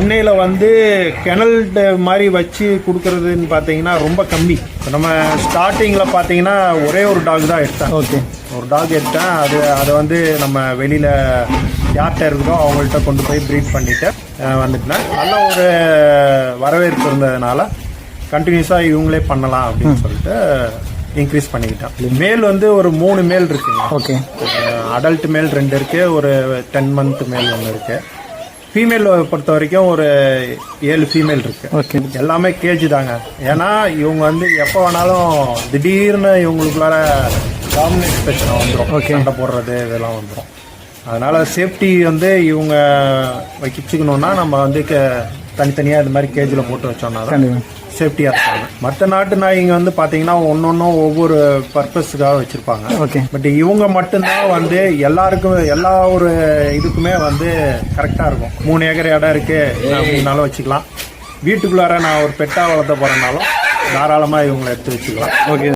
சென்னையில் வந்து கெனல் மாதிரி வச்சு கொடுக்கறதுன்னு பார்த்தீங்கன்னா ரொம்ப கம்மி. இப்ப நம்ம ஸ்டார்டிங்கில் பார்த்தீங்கன்னா ஒரே ஒரு டாக் தான் எடுத்தேன். ஓகே ஒரு டாக் எடுத்தேன். அது அதை வந்து நம்ம வெளியில் யார்கிட்ட இருக்குதோ அவங்கள்ட்ட கொண்டு போய் ப்ரீட் பண்ணிட்டு அஹ், வந்துட்டேன். நல்ல ஒரு வரவேற்பு இருந்ததுனால கண்டினியூஸாக இவங்களே பண்ணலாம் அப்படின்னு சொல்லிட்டு இன்க்ரீஸ் பண்ணிக்கிட்டேன். மேல் வந்து ஒரு மூணு மேல் இருக்குங்க. ஓகே அடல்ட் மேல் ரெண்டு இருக்கு ஒரு டென் மந்த் மேல் ஒன்று இருக்கு. ஃபீமேல் பொறுத்த வரைக்கும் ஒரு ஏழு ஃபீமேல் இருக்கு. ஓகே எல்லாமே கேஜ் தாங்க. ஏன்னா இவங்க வந்து எப்போ வேணாலும் திடீர்னு இவங்களுக்குள்ளார டாமினேட் பிரச்சனை வந்துடும் Okay. சண்டை போடுறது இதெல்லாம் வந்துடும் அதனால சேஃப்டி வந்து இவங்க வச்சுக்கணும்னா நம்ம வந்து க- தனித்தனியாக இது மாதிரி கேஜில் போட்டு வச்சோம்னா தான். சேஃப்டியாக இருப்பாங்க. மற்ற நாட்டு நாய்ங்க வந்து பார்த்தீங்கன்னா ஒன்னொன்னும் ஒவ்வொரு பர்பஸ்க்காக வச்சுருப்பாங்க. ஓகே பட் இவங்க மட்டும்தான் வந்து எல்லாருக்கும் எல்லா ஒரு இதுக்குமே வந்து கரெக்டாக இருக்கும். மூணு ஏக்கர் இடம் இருக்கு அப்படின்னாலும் வச்சுக்கலாம். வீட்டுக்குள்ளார நான் ஒரு பெட்டா வளர்த்த போறேனாலும் தாராளமாக இவங்களை எடுத்து வச்சுக்கலாம். ஓகே